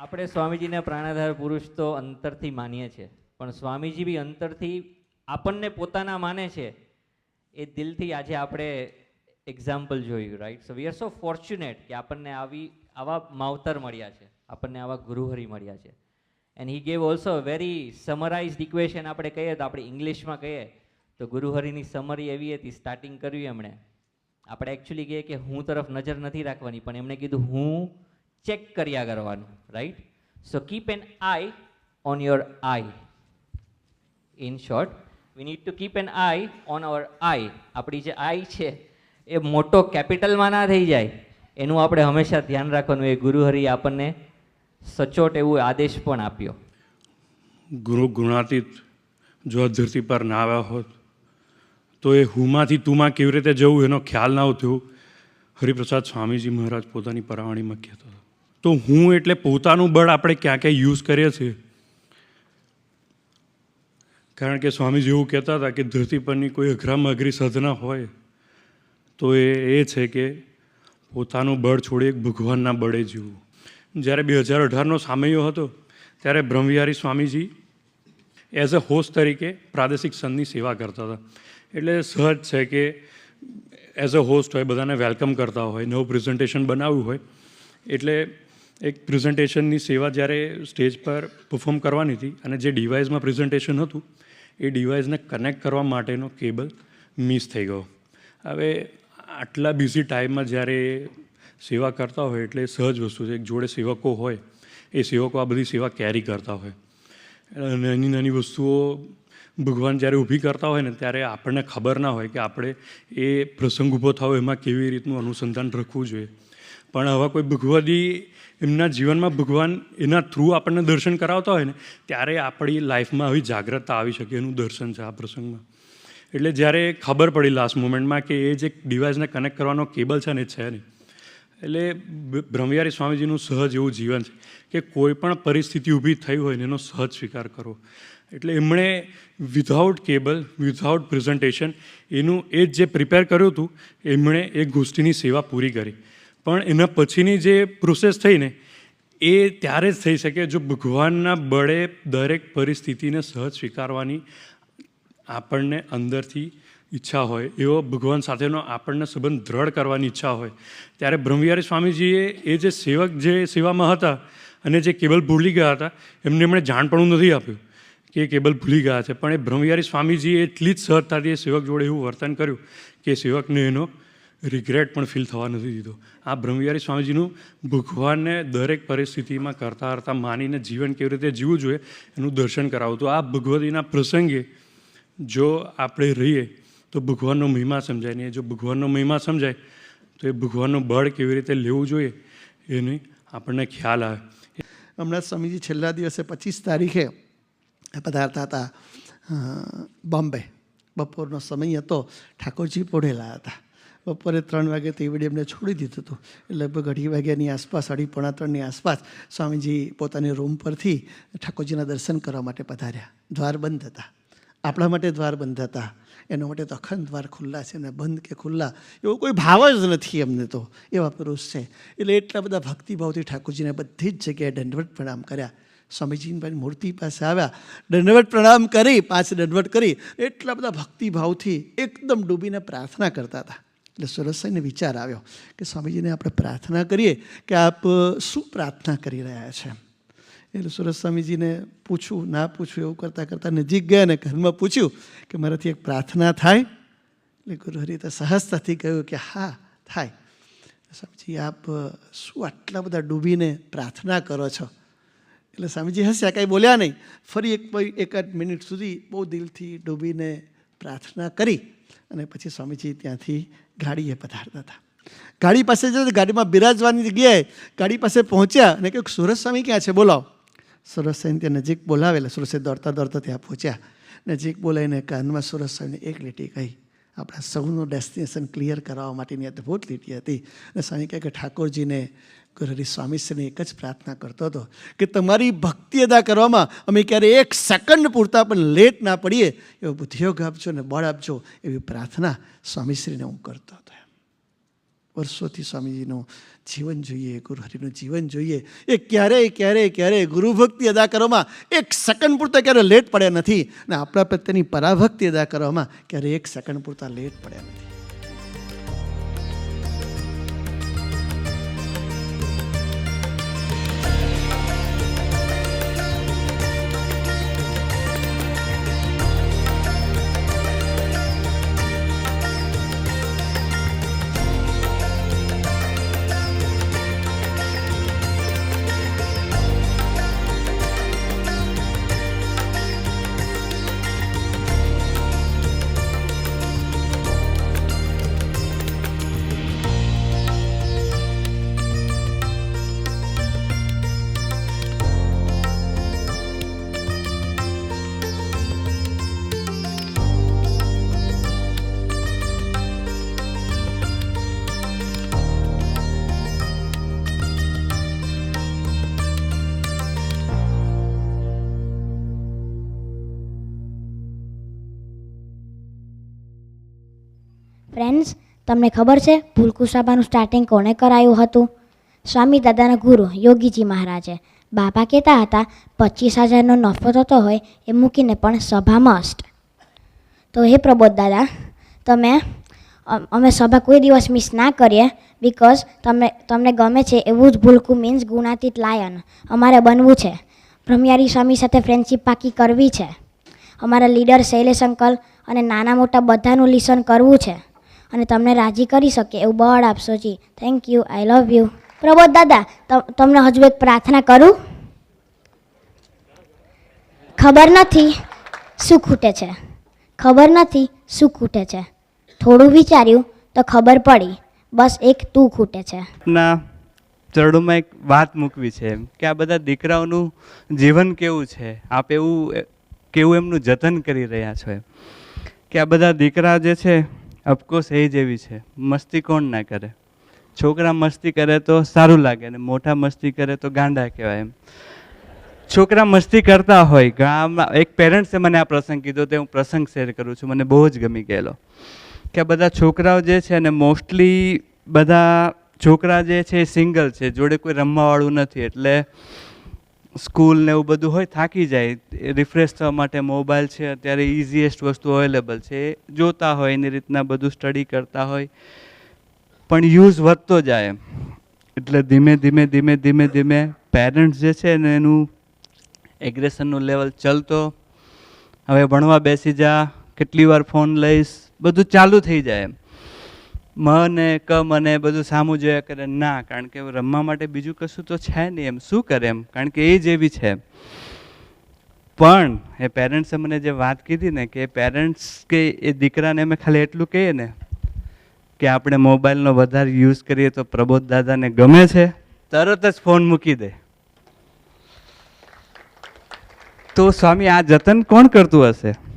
આપણે સ્વામીજીને પ્રાણાધાર પુરુષ તો અંતરથી માનીએ છીએ. પણ સ્વામીજી બી અંતરથી આપણને પોતાના માને છે. એ દિલથી આજે આપણે એક્ઝામ્પલ જોયું right so we are so fortunate કે આપણને આવી, આવા માવતર મળ્યા છે. આપણને આવા ગુરુહરી મળ્યા છે. And he gave also very summarised equation આપણે કહીએ તો આપણે ઇંગ્લિશમાં કહીએ તો ગુરુહરિની સમરી એવી હતી સ્ટાર્ટિંગ કર્યું એમણે. આપણે એકચ્યુઅલી કહીએ કે હું તરફ નજર નથી રાખવાની, પણ એમણે કીધું, હું ચેક કર્યા કરવાનું right so keep an eye on your eye in short we need to keep an eye on our eye આપણી જે આઈ છે, એ મોટો કેપિટલમાં ના થઈ જાય. એનું આપણે હંમેશા ધ્યાન રાખવાનું. એ ગુરુહરિ આપણને સચોટ એવું આદેશ પણ આપ્યો. ગુરુ ગુણાતીત જો ધરતી પર ના આવ્યા હોત, તો એ હુમાંથી તુમાં કેવી રીતે જવું એનો ખ્યાલ ના થયો હરિપ્રસાદ સ્વામીજી મહારાજ પોતાની પરાવાણીમાં કહેતો હતો. તો હું એટલે પોતાનું બળ આપણે ક્યાં ક્યાં યુઝ કરીએ છીએ? કારણ કે સ્વામીજી એવું કહેતા હતા કે ધરતી પરની કોઈ અઘરામાં અઘરી સાધના હોય, તો એ એ છે કે પોતાનું બળ છોડી એક ભગવાનના બળે જીવવું. જ્યારે બે હજાર અઢારનો સામયો હતો, ત્યારે Brahmavihari Swamiji as a host તરીકે પ્રાદેશિક સંઘની સેવા કરતા હતા. એટલે સહજ છે કે એઝ અ હોસ્ટ હોય, બધાને વેલકમ કરતા હોય, નવું પ્રેઝન્ટેશન બનાવ્યું હોય, એટલે એક પ્રેઝન્ટેશનની સેવા જ્યારે સ્ટેજ પર પરફોર્મ કરવાની હતી અને જે ડિવાઇસમાં પ્રેઝન્ટેશન હતું, એ ડિવાઇસને કનેક્ટ કરવા માટેનો કેબલ મિસ થઈ ગયો. હવે આટલા બિઝી ટાઈમમાં જ્યારે સેવા કરતા હોય એટલે સહજ વસ્તુ છે, એક જોડે સેવકો હોય, એ સેવકો આ બધી સેવા કેરી કરતા હોય. નાની નાની વસ્તુઓ ભગવાન જ્યારે ઊભી કરતા હોય ને, ત્યારે આપણને ખબર ના હોય કે આપણે એ પ્રસંગ ઊભો થયો, એમાં કેવી રીતનું અનુસંધાન રાખવું જોઈએ. પણ આવા કોઈ ભગવદી એમના જીવનમાં ભગવાન એના થ્રુ આપણને દર્શન કરાવતા હોય ને, ત્યારે આપણી લાઈફમાં આવી જાગ્રતતા આવી શકે એનું દર્શન છે આ પ્રસંગમાં. એટલે જ્યારે ખબર પડી લાસ્ટ મોમેન્ટમાં કે એ જે ડિવાઇસને કનેક્ટ કરવાનો કેબલ છે ને, એ છે નહીં. એટલે બ્રહ્મવિહારી સ્વામીજીનું સહજ એવું જીવન છે કે કોઈ પણ પરિસ્થિતિ ઊભી થઈ હોય ને, એનો સહજ સ્વીકાર કરવો. એટલે એમણે વિધાઉટ કેબલ વિધાઉટ પ્રેઝન્ટેશન એનું એ જે પ્રિપેર કર્યું હતું, એમણે એ ગોષ્ઠીની સેવા પૂરી કરી. પણ એના પછીની જે પ્રોસેસ થઈને એ ત્યારે જ થઈ શકે જો ભગવાનના બળે દરેક પરિસ્થિતિને સહજ સ્વીકારવાની આપણને અંદરથી ઈચ્છા હોય, એવો ભગવાન સાથેનો આપણને સંબંધ દ્રઢ કરવાની ઈચ્છા હોય, ત્યારે બ્રહ્મવિહારી સ્વામીજીએ એ જે સેવક જે સેવામાં હતા અને જે કેબલ ભૂલી ગયા હતા, એમને એમણે જાણપણું નથી આપ્યું કે કેબલ ભૂલી ગયા છે. પણ એ બ્રહ્મવિહારી સ્વામીજીએ એટલી જ સહજતાથી એ સેવક જોડે એવું વર્તન કર્યું કે સેવકને એનો રિગ્રેટ પણ ફીલ થવા નથી દીધો. આ બ્રહ્મવિહારી સ્વામીજીનું ભગવાનને દરેક પરિસ્થિતિમાં કરતા કરતા માનીને જીવન કેવી રીતે જીવવું જોઈએ એનું દર્શન કરાવું. તો આ ભગવતીના પ્રસંગે જો આપણે રહીએ તો ભગવાનનો મહિમા સમજાય નહીં. જો ભગવાનનો મહિમા સમજાય તો એ ભગવાનનું બળ કેવી રીતે લેવું જોઈએ એની આપણને ખ્યાલ આવે. હમણાં સ્વામીજી છેલ્લા દિવસે પચીસ તારીખે પધારતા હતા બોમ્બે. બપોરનો સમય હતો. ઠાકોરજી પોઢેલા હતા. બપોરે ત્રણ વાગે તેવડે એમને છોડી દીધું હતું. લગભગ અઢી વાગ્યાની આસપાસ, અઢી પોણા ત્રણની આસપાસ સ્વામીજી પોતાની રૂમ પરથી ઠાકોરજીના દર્શન કરવા માટે પધાર્યા. દ્વાર બંધ હતા. આપણા માટે દ્વાર બંધ હતા. એના માટે તો અખંડ દ્વાર ખુલ્લા છે ને બંધ કે ખુલ્લા, એવો કોઈ ભાવ જ નથી એમને તો. એવા પુરુષ છે. એટલે એટલા બધા ભક્તિભાવથી ઠાકોરજીને બધી જ જગ્યાએ દંડવટ પ્રણામ કર્યા. સ્વામીજીની મૂર્તિ પાસે આવ્યા. દંડવટ પ્રણામ કરી, પાંચ દંડવટ કરી. એટલા બધા ભક્તિભાવથી એકદમ ડૂબીને પ્રાર્થના કરતા હતા. એટલે સુરસાઈને વિચાર આવ્યો કે સ્વામીજીને આપણે પ્રાર્થના કરીએ કે આપ શું પ્રાર્થના કરી રહ્યા છે? એટલે સુરત સ્વામીજીને પૂછું ના પૂછું એવું કરતાં કરતાં નજીક ગયા અને ઘરમાં પૂછ્યું કે મારાથી એક પ્રાર્થના થાય? એટલે ગુરુહરિ તો સહજતાથી કહ્યું કે હા, થાય. સ્વામીજી, આપ શું આટલા બધા ડૂબીને પ્રાર્થના કરો છો? એટલે સ્વામીજી હસ્યા, કાંઈ બોલ્યા નહીં. ફરી એક એકાદ મિનિટ સુધી બહુ દિલથી ડૂબીને પ્રાર્થના કરી અને પછી સ્વામીજી ત્યાંથી ગાડીએ પધારતા હતા. ગાડી પાસે જતા ગાડીમાં બિરાજવાની જગ્યાએ ગાડી પાસે પહોંચ્યા અને કહ્યું સુરત સ્વામી ક્યાં છે? બોલાવો. સુરત સ્વામી ત્યાં નજીક બોલાવેલા. સ્વામી દોડતા દોડતા ત્યાં પહોંચ્યા. નજીક બોલાવીને કાનમાં સુરત સ્વામીને એક લીટી કહી, આપણા સૌનું ડેસ્ટિનેશન ક્લિયર કરાવવા માટેની અદ્ભુત લીટી હતી. અને સ્વામી કહે કે, ઠાકોરજીને ગુરુહરિ સ્વામીશ્રીને એક જ પ્રાર્થના કરતો હતો કે તમારી ભક્તિ અદા કરવામાં અમે ક્યારે એક સેકન્ડ પૂરતા પણ લેટ ના પડીએ, એવો બુદ્ધિયોગ આપજો ને બળ આપજો એવી પ્રાર્થના સ્વામીશ્રીને હું કરતો હતો વર્ષોથી સ્વામીજીનું જીવન જોઈએ ગુરુ હરિનું જીવન જોઈએ, એ ક્યારેય ક્યારેય ક્યારેય ગુરુભક્તિ અદા કરવામાં એક સેકન્ડ પૂરતા ક્યારે લેટ પડ્યા નથી અને આપણા પ્રત્યેની પરાભક્તિ અદા કરવામાં ક્યારેય એક સેકન્ડ પૂરતા લેટ પડ્યા નથી. તમને ખબર છે ભૂલકુસાબાનું સ્ટાર્ટિંગ કોણે કરાયું હતું? સ્વામી દાદાના ગુરુ યોગીજી મહારાજે. બાપા કહેતા હતા, પચીસ હજારનો નફો થતો હોય એ મૂકીને પણ સભા મસ્ટ તો હે પ્રબોધ દાદા, તમે, અમે સભા કોઈ દિવસ મિસ ના કરીએ બિકોઝ તમે તમને ગમે છે એવું જ ભૂલકું મીન્સ ગુણાતીત લાયન. અમારે બનવું છે. બ્રહ્મયારી સ્વામી સાથે ફ્રેન્ડશીપ પાકી કરવી છે. અમારા લીડર શૈલેષ અંકલ અને નાના મોટા બધાનું લિસન કરવું છે. અને તમને રાજી કરી શકે એવું બળ આપશો જી. Thank you I love you Prabodh Dada તમને હજુ એક પ્રાર્થના કરું. ખબર નથી શું ખૂટે છે. ખબર નથી શું ખૂટે છે. થોડું વિચાર્યું તો ખબર પડી. બસ એક તું ખૂટે છે. ના ચરણોમાં એક વાત મૂકવી છે એમ, કે આ બધા દીકરાઓનું જીવન કેવું છે? આપ એવું, કેવું એમનું જતન કરી રહ્યા છો એમ? કે આ બધા દીકરા જે છે અફકોર્સ એ જેવી છે. મસ્તી કોણ ના કરે? છોકરા મસ્તી કરે તો સારું લાગે અને મોટા મસ્તી કરે તો ગાંડા કહેવાય એમ. છોકરા મસ્તી કરતા હોય, ગામમાં એક પેરેન્ટ્સે મને આ પ્રસંગ કીધો તે હું પ્રસંગ શેર કરું છું, મને બહુ જ ગમી ગયેલો. કે બધા છોકરાઓ જે છે ને મોસ્ટલી બધા છોકરા જે છે એ સિંગલ છે, જોડે કોઈ રમવાવાળું નથી, એટલે સ્કૂલ ને એવું બધું હોય, થાકી જાય. રિફ્રેશ થવા માટે મોબાઈલ છે, અત્યારે ઇઝીએસ્ટ વસ્તુ અવેલેબલ છે. જોતા હોય, એની રીતના બધું સ્ટડી કરતા હોય. પણ યુઝ વધતો જાય એટલે ધીમે ધીમે ધીમે ધીમે ધીમે પેરેન્ટ્સ જે છે ને, એનું એગ્રેશનનું લેવલ ચલતો. હવે ભણવા બેસી જા, કેટલી વાર ફોન લઈશ, બધું ચાલુ થઈ જાય એમ મને ક મને બધું સામું જોયા કરે. ના, કારણ કે રમવા માટે બીજું કશું તો છે નહીં એમ. શું કરે એમ? કારણ કે એ જેવી છે. પણ એ પેરેન્ટ્સે મને જે વાત કીધી ને કે પેરેન્ટ્સ કે એ દીકરાને અમે ખાલી એટલું કહીએ ને કે આપણે મોબાઈલનો વધારે યુઝ કરીએ તો પ્રબોધ દાદાને ગમે છે, તરત જ ફોન મૂકી દે. તો સ્વામી, આ જતન કોણ કરતું હશે?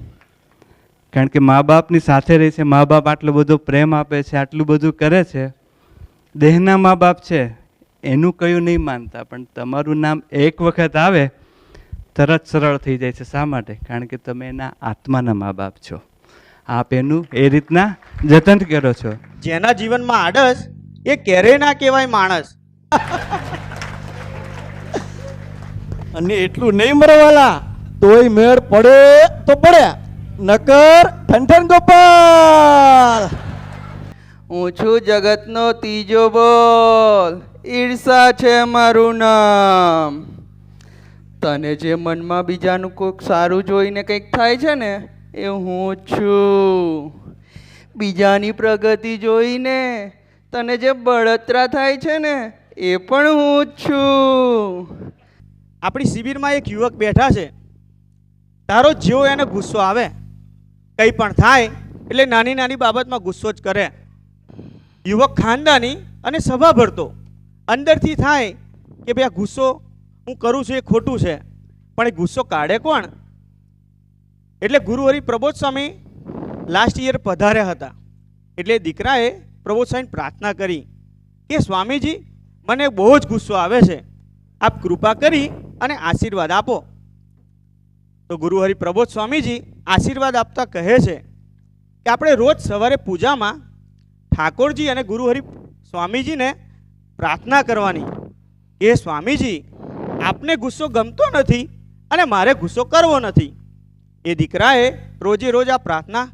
કારણ કે મા બાપની સાથે રહે છે મા બાપ આટલો બધો પ્રેમ આપે છે આટલું બધું કરે છે દેહના મા બાપ છે એનું કયું નહીં માનતા પણ તમારું નામ એક વખત આવે તરત સરળ થઈ જાય છે શા માટે? કારણ કે તમે એના આત્માના મા બાપ છો. આપ એનું એ રીતના જતન કરો છો. જેના જીવનમાં આડસ એ ક્યારેય ના કહેવાય માણસ. અને એટલું નહીં મરવાલા તોય મેળ પડે તો પડે. નકર ઠંઠન ગોપાલ. હું છું જગતનો ત્રીજો બોલ. ઈર્ષા છે મારું નામ. તને જે મનમાં બીજાનું કોઈક સારું જોઈને કંઈક થાય છે ને એ હું છું. બીજાની પ્રગતિ જોઈને તને જે બળતરા થાય છે ને એ પણ હું છું. આપણી શિબિરમાં એક યુવક બેઠા છે. તારો જેવો એને ગુસ્સો આવે. કંઈ પણ થાય એટલે નાની નાની બાબતમાં ગુસ્સો જ કરે. યુવક ખાનદાની અને સભા ભરતો. અંદરથી થાય કે ભાઈ આ ગુસ્સો હું કરું છું એ ખોટું છે. પણ એ ગુસ્સો કાઢે કોણ? એટલે ગુરુહરિ પ્રબોધ સ્વામી લાસ્ટ યર પધાર્યા હતા. એટલે દીકરાએ પ્રબોધ સ્વામીને પ્રાર્થના કરી કે સ્વામીજી, મને બહુ જ ગુસ્સો આવે છે. આપ કૃપા કરી અને આશીર્વાદ આપો. તો ગુરુહરિ પ્રબોધ સ્વામીજી આશીર્વાદ આપતા કહે છે કે આપણે રોજ સવારે પૂજામાં ઠાકોરજી અને ગુરુહરિ સ્વામીજીને પ્રાર્થના કરવાની. કે સ્વામીજી આપને ગુસ્સો ગમતો નથી અને મારે ગુસ્સો કરવો નથી. એ દીકરાએ રોજે રોજ આ પ્રાર્થના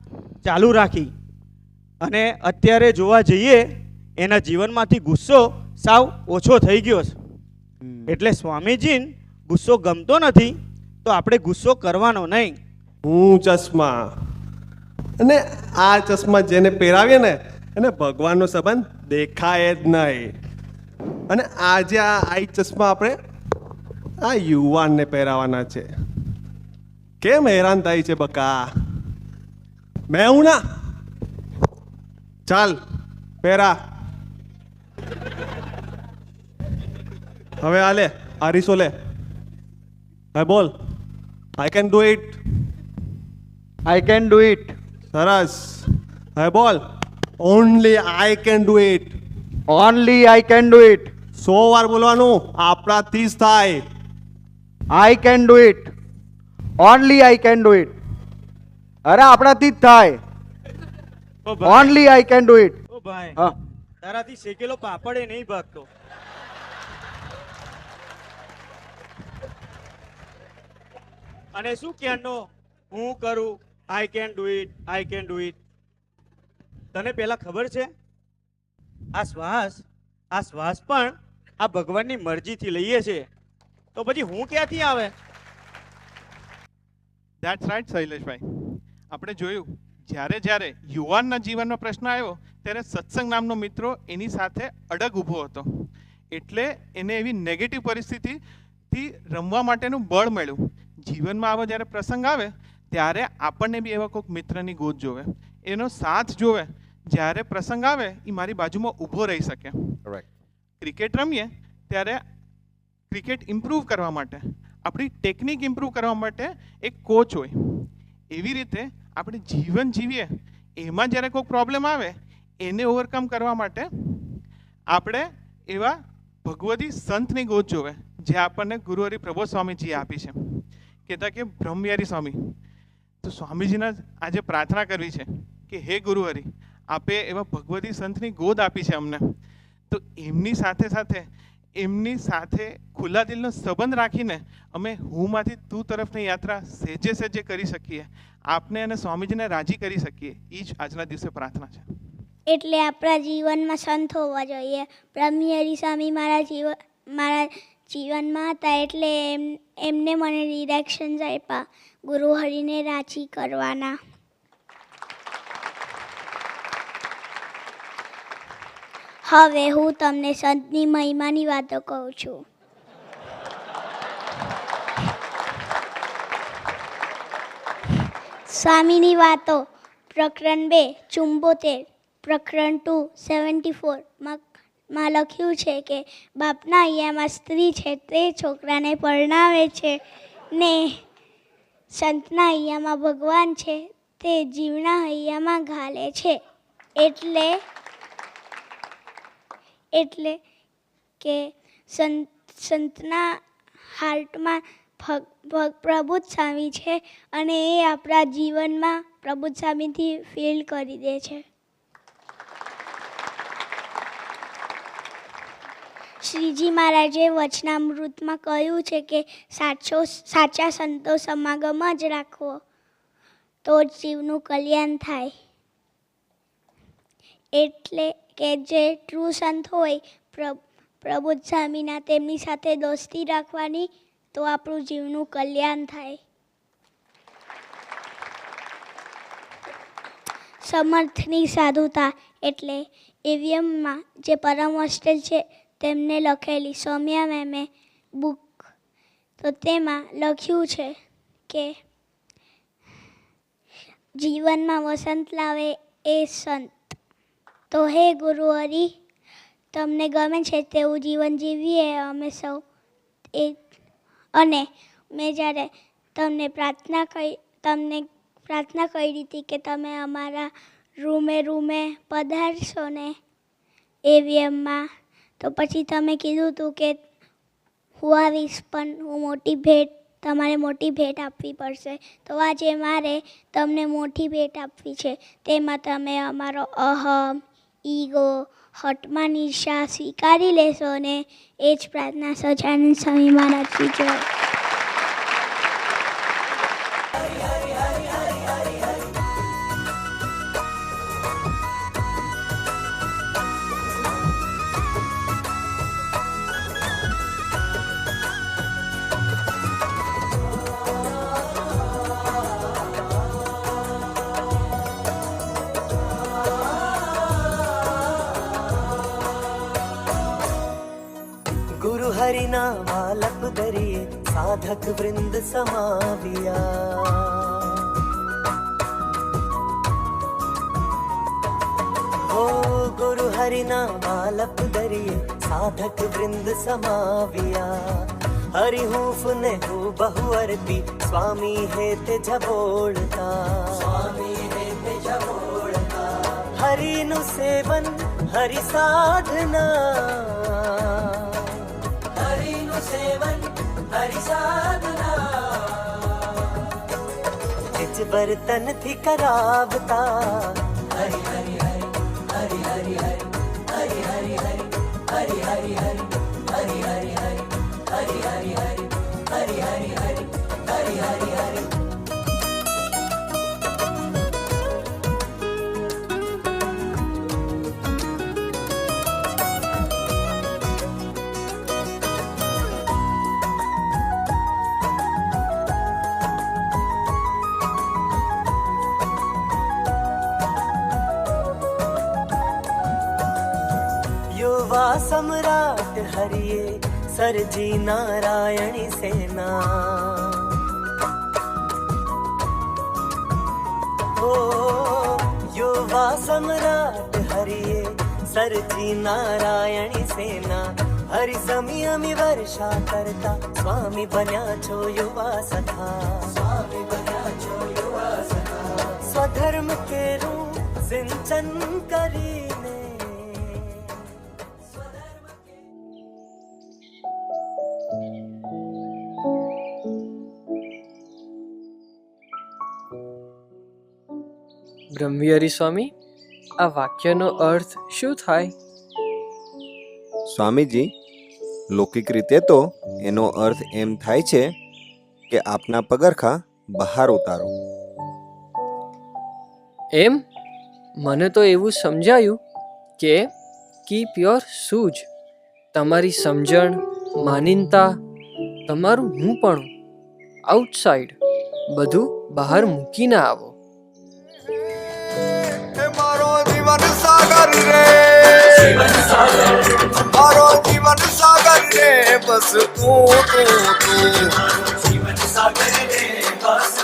ચાલુ રાખી. અને અત્યારે જોવા જઈએ એના જીવનમાંથી ગુસ્સો સાવ ઓછો થઈ ગયો છે. એટલે સ્વામીજીને ગુસ્સો ગમતો નથી તો આપણે ગુસ્સો કરવાનો નહીં. હું ચશ્મા. અને આ ચશ્મા જેને પહેરાવીએ ને, એને ભગવાનનો સંબંધ દેખાય જ નહીં. અને આજે આ આઈ ચશ્મા આપણે આ યુવાનને પહેરાવાના છે. કેમ હેરાન થાય છે બકા? મેં હું ના? ચાલ, પહેરા. હવે આ લે આરીસો લે. હવે બોલ. I can do it I can do it સરસ હવે બોલ only I can do it only I can do it સો વાર બોલવાનું? આપણાથી જ થાય. I can do it only I can do it અરે આપણાથી જ થાય. Only I can do it ઓ ભાઈ. હા. તારાથી શેકેલો પાપડ એ નહીં ભાગતો. અને શું ક્યાંનો હું કરું. I can do it I can do it તને પેલા ખબર છે? આ શ્વાસ આ શ્વાસ પણ આ ભગવાનની મરજીથી લઈએ છે. તો પછી હું ક્યાંથી આવે? That's right Shaileshbhai. આપણે જોયું, જ્યારે જ્યારે યુવાનના જીવનનો પ્રશ્ન આવ્યો, ત્યારે સત્સંગ નામનો મિત્રો એની સાથે અડગ ઊભો હતો. એટલે એને એવી નેગેટિવ પરિસ્થિતિથી રમવા માટેનું બળ મળ્યું. જીવનમાં આવો જ્યારે પ્રસંગ આવે ત્યારે આપણને બી એવા કોઈક મિત્રની ગોદ જોવે એનો સાથ જોવે. જ્યારે પ્રસંગ આવે એ મારી બાજુમાં ઊભો રહી શકે. ક્રિકેટ રમીએ ત્યારે ક્રિકેટ ઇમ્પ્રૂવ કરવા માટે આપણી ટેકનિક ઇમ્પ્રૂવ કરવા માટે એક કોચ હોય. એવી રીતે આપણે જીવન જીવીએ એમાં જ્યારે કોઈ પ્રોબ્લેમ આવે એને ઓવરકમ કરવા માટે આપણે એવા ભગવતી સંતની ગોત જોવે જે આપણને ગુરુહરિ પ્રબોધ સ્વામીજીએ આપી છે. કહેતા કે બ્રહ્મયારી સ્વામી, તો સ્વામીજીના આજે પ્રાર્થના કરવી છે કે હે ગુરુહરિ આપે એવા ભગવતી સંતની ગોદ આપી છે અમને. તો એમની સાથે સાથે, એમની સાથે ખુલ્લા દિલનો સંબંધ રાખીને અમે હુંમાંથી તું તરફની યાત્રા સહેજે સહેજે કરી શકીએ. આપને અને સ્વામીજીને રાજી કરી શકીએ. એ જ આજના દિવસે પ્રાર્થના છે. એટલે આપણા જીવનમાં સંત હોવા જોઈએ. બ્રહ્મહરી સ્વામી મારા જીવન મારા જીવનમાં હતા એટલે એમ, એમને મને ડિરેક્શન્સ આપ્યા. ગુરુ હરિને રાજી કરવાના. હવે હું તમને સંતની મહિમાની વાતો કહું છું. સ્વામીની વાતો પ્રકરણ બે, ચુંબોતેર, પ્રકરણ ટુ સેવન્ટી ફોરમાં માં લખ્યું છે કે બાપના અહીંયામાં સ્ત્રી છે તે છોકરાને પરણાવે છે ને સંતના અહીંયામાં ભગવાન છે તે જીવના અહીંયામાં ઘાલે છે. એટલે એટલે કે સંત, સંતના હાર્ટમાં ભગ ભગ પ્રભુ જ સ્વામી છે અને એ આપણા જીવનમાં પ્રભુ સ્વામીથી ફીલ કરી દે છે. શ્રીજી મહારાજે વચનામૃતમાં કહ્યું છે કે સાચો, સાચા સંતો સમાગમ જ રાખવો તો જ જીવનું કલ્યાણ થાય. એટલે કે જે ટ્રુ સંત હોય, પ્રભુ સ્વામીના તેમની સાથે દોસ્તી રાખવાની, તો આપણું જીવનું કલ્યાણ થાય. સમર્થની સાધુતા એટલે એવીએમમાં જે પરમ હોસ્ટેલ છે તેમને લખેલી સૌમ્યા મેમે બુક તો તેમાં લખ્યું છે કે, જીવનમાં વસંત લાવે એ સંત. તો હે ગુરુ હરી, તમને ગમે છે તેવું જીવન જીવીએ અમે સૌ એ અને મેં જ્યારે તમને પ્રાર્થના કરી તમને પ્રાર્થના કરી હતી કે તમે અમારા રૂમે રૂમે પધારશો ને એવીએમમાં તો પછી તમે કીધું હતું કે હું આવીશ, પણ હું મોટી ભેટ, તમારે મોટી ભેટ આપવી પડશે. તો આજે મારે તમને મોટી ભેટ આપવી છે. તેમાં તમે અમારો અહમ ઈગો, હટમાં નિશા સ્વીકારી લેશો અને એ જ પ્રાર્થના સજાનંદ સ્વામી મહારાજથી જય. દરિયે સાધક વૃંદ સમાવ્યા હો ગુરુ હરિના બાલપ દરિયે સાધક વૃંદ સમાવ્યા હરિ હૂફ ને હું બહુ અરતી સ્વામી હેત જબોળતા સ્વામી હેત જબોળતા હરિનું સેવન હરિ સાધના હરિનું સેવન હરિ સાધના નિજ બર્તનથી કરાવતા હરિ હરિ હરિ હરિ હરિ હરિ હરિ હરિ હરિ હરિ सम्राट सर जी नारायणी सेना। ओ युवा सम्राट हरिये सरजी नारायणी सेना। हरि समी अमी वर्षा करता स्वामी बन्या छो युवा सखा। स्वामी बन्या छो युवा सखा। स्वधर्म के रूप सिंचन करीने બ્રહ્મવિહારી સ્વામી આ વાક્યનો અર્થ શું થાય? સ્વામીજી લૌકિક રીતે તો એનો અર્થ એમ થાય છે કે આપના પગરખા બહાર ઉતારો. એમ? મને તો એવું સમજાયું કે કીપ યોર સૂઝ તમારી સમજણ માનીનતા તમારું હું પણ આઉટસાઇડ બધું બહાર મૂકીને આવો. रे मारो जीवन सागर रे बस तू तू तू। जीवन सागर रे बस